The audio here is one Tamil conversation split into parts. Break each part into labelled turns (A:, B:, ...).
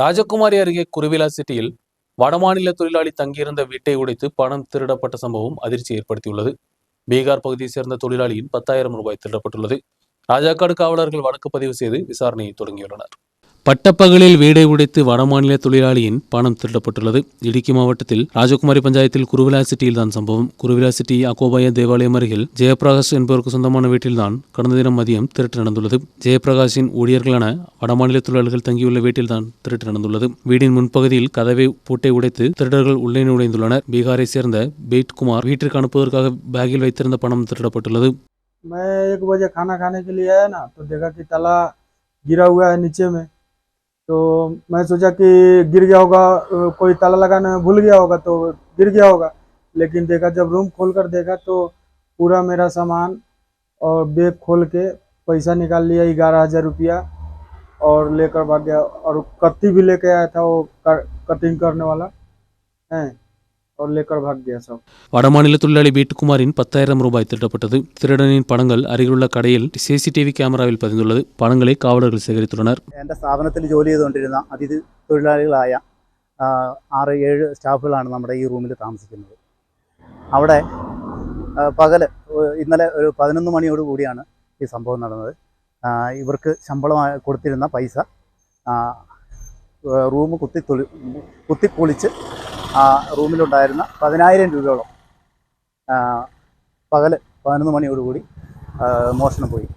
A: ராஜகுமாரி அருகே குருவிலா சிட்டியில் வடமாநில தொழிலாளி தங்கியிருந்த வீட்டை உடைத்து பணம் திருடப்பட்ட சம்பவம் அதிர்ச்சி ஏற்படுத்தியுள்ளது. பீகார் பகுதியைச் சேர்ந்த தொழிலாளியின் பத்தாயிரம் ரூபாய் திருடப்பட்டுள்ளது. ராஜாக்காடு காவலர்கள் வழக்கு பதிவு செய்து விசாரணையை தொடங்கியுள்ளனர். பட்டப்பகலில் வீடை உடைத்து வடமாநில தொழிலாளியின் பணம் திருடப்பட்டுள்ளது இடுக்கி மாவட்டத்தில் ராஜகுமாரி பஞ்சாயத்தில் குருவிலா சிட்டியில் தான் சம்பவம் குருவிலா சிட்டி அகோபாய தேவாலயம் அருகில் ஜெயபிரகாஷ் என்பவருக்கு சொந்தமான வீட்டில்தான் கடந்த தினம் மதியம் திருட்டு நடந்துள்ளது ஜெயபிரகாஷின் ஊழியர்களான வடமாநில தொழிலாளர்கள் தங்கியுள்ள வீட்டில்தான் திருட்டு நடந்துள்ளது வீடின் முன்பகுதியில் கதவை பூட்டை உடைத்து திருடர்கள் உள்ளே நுழைந்துள்ளனர் பீகாரை சேர்ந்த பெய்ட் குமார் வீட்டிற்கு அனுப்புவதற்காக பேக்கில் வைத்திருந்த பணம் திருடப்பட்டுள்ளது
B: मैं एक बजे खाना खाने के लिए आया ना तो देखा कि ताला गिरा हुआ है नीचे में तो मैं सोचा कि गिर गया होगा कोई ताला लगाना भूल गया होगा तो गिर गया होगा। लेकिन देखा जब रूम खोल कर देखा तो पूरा मेरा सामान और बैग खोल के पैसा निकाल लिया ग्यारह हज़ार रुपया और लेकर भाग गया। और कत्ती भी लेके आया था वो कर, कटिंग करने वाला। है। വടമാണിലെ തൊഴിലാളി വീട്ടുകുമാരിൻ
A: പത്തായിരം രൂപ എത്തിട്ടപ്പെട്ടത് തിരുടനിൻ പണങ്ങൾ അരികിലുള്ള കടയിൽ സി സി ടി വി ക്യാമറയിൽ പതിന്നുള്ളത് പണങ്ങളെ കാവലുകൾ ശേഖരിത്തുടനർ
C: എന്റെ സ്ഥാപനത്തിൽ ജോലി ചെയ്തുകൊണ്ടിരുന്ന അതിഥി തൊഴിലാളികളായ ആറ് ഏഴ് സ്റ്റാഫുകളാണ് നമ്മുടെ ഈ റൂമിൽ താമസിക്കുന്നത്. അവിടെ പകൽ ഇന്നലെ ഒരു പതിനൊന്ന് മണിയോട് കൂടിയാണ് ഈ സംഭവം നടന്നത്. ഇവർക്ക് ശമ്പളമായി കൊടുത്തിരുന്ന പൈസ റൂം കുത്തി കുത്തിപ്പൊളിച്ച് ആ റൂമിലുണ്ടായിരുന്ന പതിനായിരം രൂപയോളം പകൽ പകൽ പതിനൊന്ന് മണിയോടുകൂടി മോഷണം പോയി.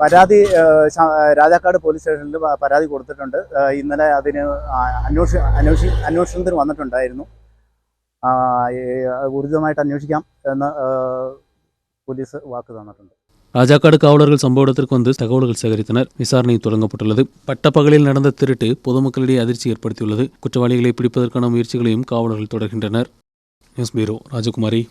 C: പരാതി രാജാക്കാട് പോലീസ് സ്റ്റേഷനിൽ പരാതി കൊടുത്തിട്ടുണ്ട്. ഇന്നലെ അതിന് അന്വേഷ അന്വേഷി അന്വേഷണത്തിന് വന്നിട്ടുണ്ടായിരുന്നു. ഊർജിതമായിട്ട് അന്വേഷിക്കാം എന്ന് പോലീസ് വാക്ക് തന്നിട്ടുണ്ട്.
A: ராஜாக்காடு காவலர்கள் சம்பவ இடத்திற்கு வந்து தகவல்கள் சேகரித்தனர். விசாரணை தொடங்கப்பட்டுள்ளது. பட்டப்பகலில் நடந்த திருட்டு பொதுமக்களிடையே அதிர்ச்சி ஏற்படுத்தியுள்ளது. குற்றவாளிகளை பிடிப்பதற்கான முயற்சிகளையும் காவலர்கள் தொடர்கின்றனர். நியூஸ் பீரோ ராஜகுமாரி.